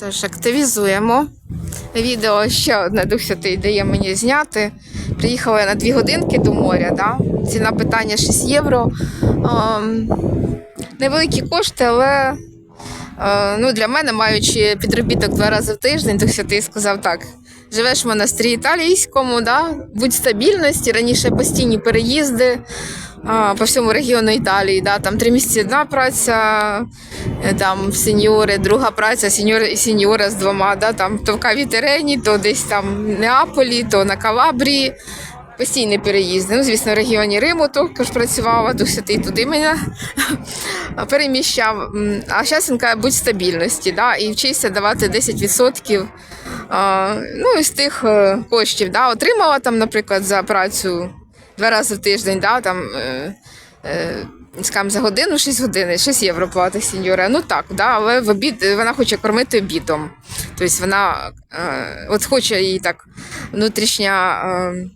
Тож активізуємо. Відео ще одне Дух Святий дає мені зняти. Приїхала я на дві годинки до моря. Да? Ціна питання 6 євро. Ем, невеликі кошти, але е, ну, для мене, маючи підробіток два рази в тиждень, Дух Святий сказав так. Живеш в монастирі італійському, да? будь стабільності, раніше постійні переїзди а, по всьому регіону Італії. Да? Там три місяці одна праця, е, там сеньори, друга праця, сеньор і сеньора з двома. Да? Там, то в Кавітерені, то десь там в Неаполі, то на Калабрії. Постійні переїзди. Ну, звісно, в регіоні Риму також працювала, Дух Святий туди мене переміщав. А зараз він каже, будь стабільності, да? і вчися давати 10% а, ну, із тих е, коштів. Да? Отримала там, наприклад, за працю два рази в тиждень, да? там, е, е, скажімо, за годину 6 годин, 6 євро платить сеньора. Ну так, да? але в обід вона хоче кормити обідом. Тобто вона е, от хоче їй так внутрішня. Е,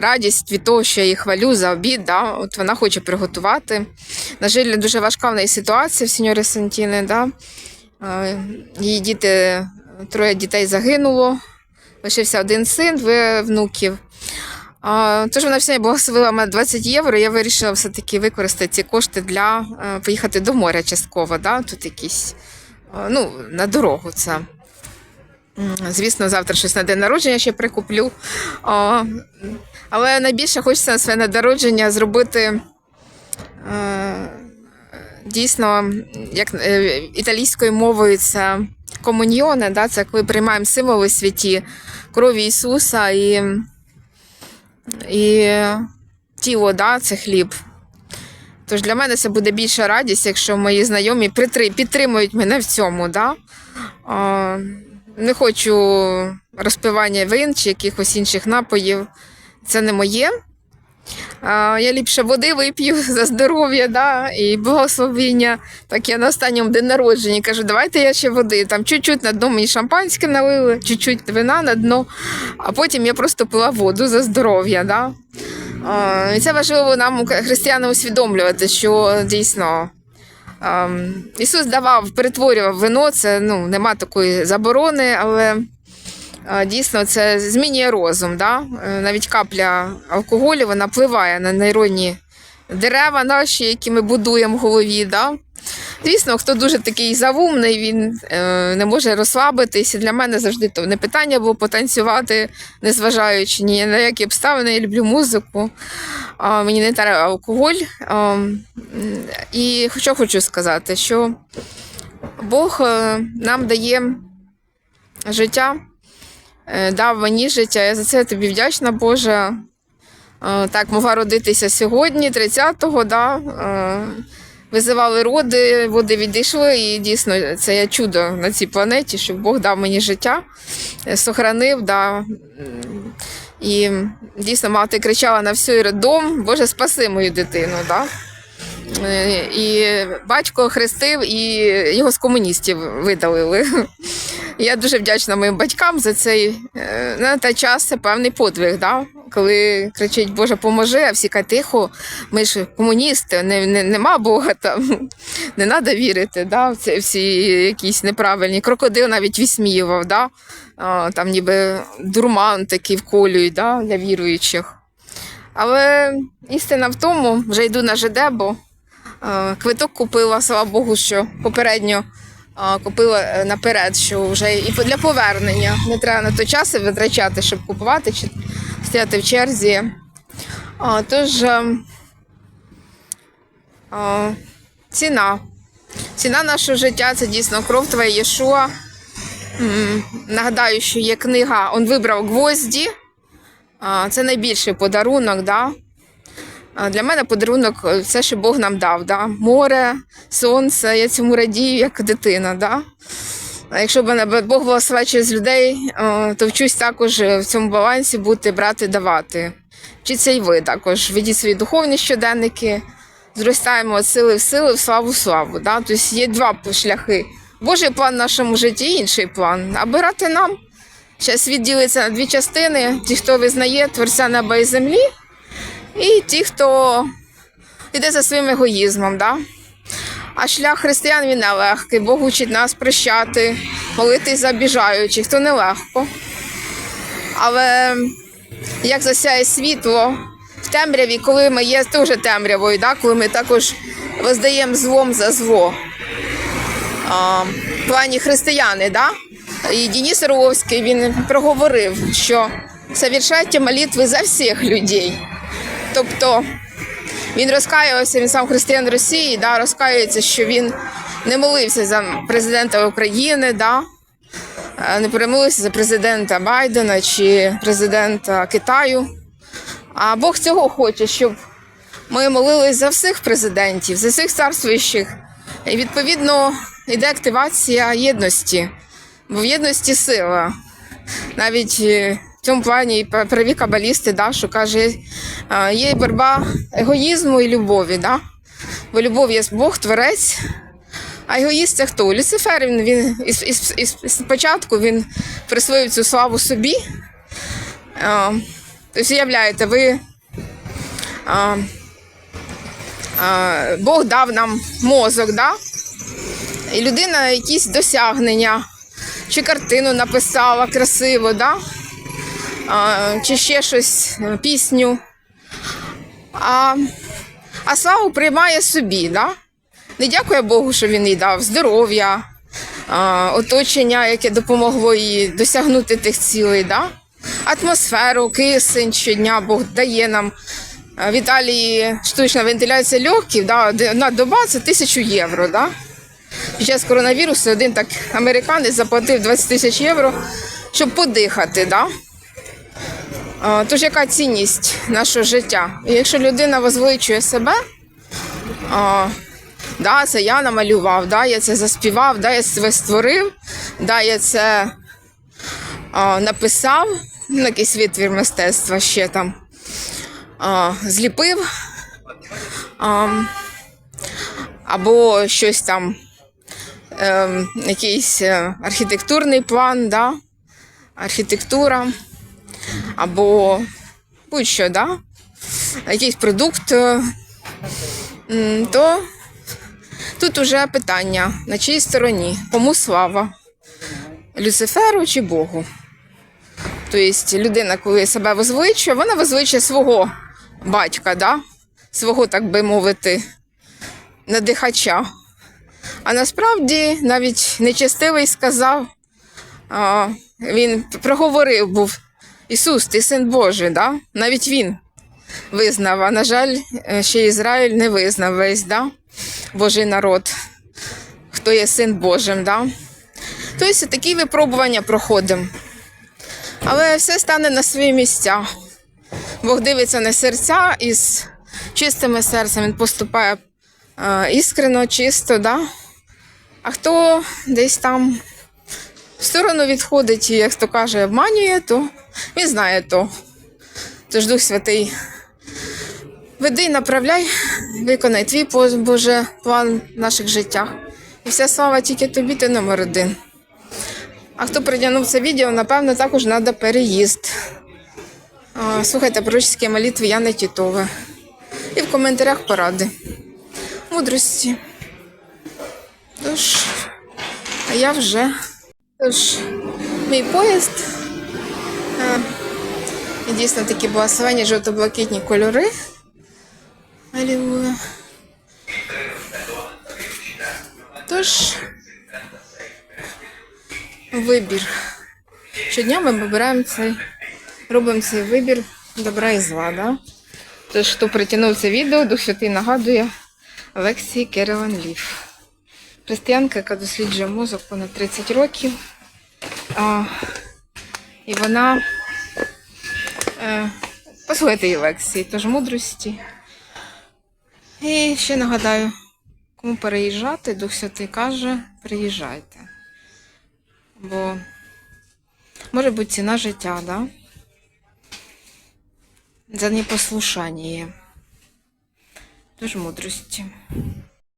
Радість від того, що я її хвалю за обід, да? от вона хоче приготувати. На жаль, дуже важка в неї ситуація в сеньори Сантіни. Да? Е, Її діти, троє дітей загинуло, лишився один син, двоє внуків. Тож вона все благословила мене 20 євро. Я вирішила все-таки використати ці кошти для е, поїхати до моря частково. Да? Тут якісь е, ну, на дорогу це. Звісно, завтра щось на день народження ще прикуплю. Але найбільше хочеться на своє народження зробити е, дійсно, як італійською мовою, це комуньйоне, да? це коли приймаємо символи святі крові Ісуса і, і тіло, да? це хліб. Тож для мене це буде більша радість, якщо мої знайомі підтримують мене в цьому. Да? А, не хочу розпивання вин чи якихось інших напоїв. Це не моє. Я ліпше води вип'ю за здоров'я, да, і благословіння. Так я на останньому день народження кажу, давайте я ще води. Там чуть-чуть на дно мені шампанське налили, чуть-чуть вина на дно, а потім я просто пила воду за здоров'я. Да. І це важливо нам, християнам, усвідомлювати, що дійсно. ем, Ісус давав, перетворював вино, це ну, нема такої заборони, але Дійсно, це змінює розум. Да? Е, Навіть капля алкоголю вона впливає на нейронні дерева наші, які ми будуємо в голові. Да? Звісно, хто дуже такий завумний, він е, не може розслабитись. І Для мене завжди то не питання було потанцювати, незважаючи ні на які обставини. Я люблю музику. А, мені не треба алкоголь. А, і що хочу сказати, що Бог е, нам дає життя дав мені життя. Я за це тобі вдячна, Боже. Е, Так, могла родитися сьогодні, 30-го, да. е, Визивали роди, води відійшли, і дійсно це є чудо на цій планеті, що Бог дав мені життя, е, сохранив, да. І дійсно мати кричала на всю роддом, Боже, спаси мою дитину. Да. Е, І батько хрестив, і його з комуністів видалили. Я дуже вдячна моїм батькам за цей е, на той час це певний подвиг, да? коли кричить Боже, поможи, а всі тихо, ми ж комуністи, не, не, нема Бога там, не треба вірити. Да? в Це всі якісь неправильні. Крокодил навіть висміював, да? там ніби дурман такий вколюють да? для віруючих. Але істина в тому, вже йду на ЖД, бо квиток купила, слава Богу, що попередньо купила е, наперед, що вже і для повернення не треба на той час витрачати, щоб купувати чи стояти в черзі. А, тож е, а, ціна. Ціна нашого життя це дійсно кров твоя Єшуа. Нагадаю, що є книга Он вибрав гвозді. Це найбільший подарунок. Да? Для мене подарунок е, все, що Бог нам дав. Да? Море, сонце, я цьому радію як дитина. Да? А якщо б Бог благословив через людей, е, то вчусь також в цьому балансі бути, брати, давати. Вчіться і ви також. Ведіть свої духовні щоденники, зростаємо від сили в сили, в славу в славу. Да? Тобто є два шляхи. Божий план в нашому житті, інший план. А нам. Зараз світ ділиться на дві частини: ті, хто визнає Творця неба і землі, і ті, хто йде за своїм егоїзмом. Да? А шлях християн він нелегкий. Бог учить нас прощати, молитись за біжаючих, то нелегко. Але як засяє світло в темряві, коли ми є теж темрявою, да? коли ми також воздаємо злом за зло. А, в плані християни, да? і Денис Орловський він проговорив, що совершайте молитви за всіх людей. Тобто він розкаювався, він сам християн Росії, да, розкаюється, що він не молився за президента України, да, е, не перемолився за президента Байдена чи президента Китаю. А Бог цього хоче, щоб ми молились за всіх президентів, за всіх царствуючих. І відповідно йде активація єдності, бо в єдності сила. Навіть е, в цьому плані праві кабалісти, да, що каже, е, є боротьба егоїзму і любові. Да? Бо любов є Бог, творець. А егоїст це хто? Люцифер він, він із, із, із, із початку він присвоїв цю славу собі. А, тобто, уявляєте, ви. А, а, Бог дав нам мозок, да? і людина якісь досягнення, чи картину написала красиво, да? Чи ще щось, е, пісню. А, а славу приймає собі, да? Не дякує Богу, що він їй дав здоров'я, оточення, яке допомогло їй досягнути тих цілей. Да? Атмосферу, кисень щодня Бог дає нам. В Італії штучна вентиляція легків, да, одна доба це тисячу євро. Да? Під час коронавірусу один так американець заплатив 20 тисяч євро, щоб подихати. Да? Тож яка цінність нашого життя? Якщо людина возвеличує себе, а, да, це я намалював, да, я це заспівав, да, я це створив, да, я це а, написав, ну, якийсь витвір мистецтва ще там а, зліпив. А, або щось там, е, якийсь архітектурний план, да, архітектура, або будь-що, да, якийсь продукт, е, то тут уже питання, на чиїй стороні, кому слава, Люциферу чи Богу. Тобто людина, коли себе возвеличує, вона возвеличує свого батька, да? свого, так би мовити, надихача. А насправді навіть нечестивий сказав, він проговорив був Ісус, ти син Божий, да? навіть він визнав. А на жаль, е, ще Ізраїль не визнав весь да? Божий народ, хто є син Божим. Да? Тобто такі випробування проходимо. Але все стане на свої місця. Бог дивиться на серця і з чистими серцем він поступає е, іскрено, чисто, да? а хто десь там в сторону відходить і, як то каже, обманює, то він знає то. Тож Дух Святий, веди, направляй, виконай твій Боже план в наших життях. І вся слава тільки тобі, ти номер один. А хто притягнув це відео, напевно, також треба переїзд. Слухайте пророчські молитви Яни Тітове. І в коментарях поради. Мудрості. Тож, а я вже. Тож, мій поїзд. І дійсно такі благословені жовто-блакитні кольори. Алілуя. Тож, вибір. Щодня ми вибираємо цей, робимо цей вибір добра і зла. Да? Тож, хто притягнув це відео, Дух Святий нагадує Олексії Керолан Лів. Християнка, яка досліджує мозок понад 30 років. А, і вона е, послухайте її лекції, тож мудрості. І ще нагадаю, кому переїжджати, Дух Святий каже, приїжджайте. Бо може бути ціна життя, да? За непослушання. Тож мудрості.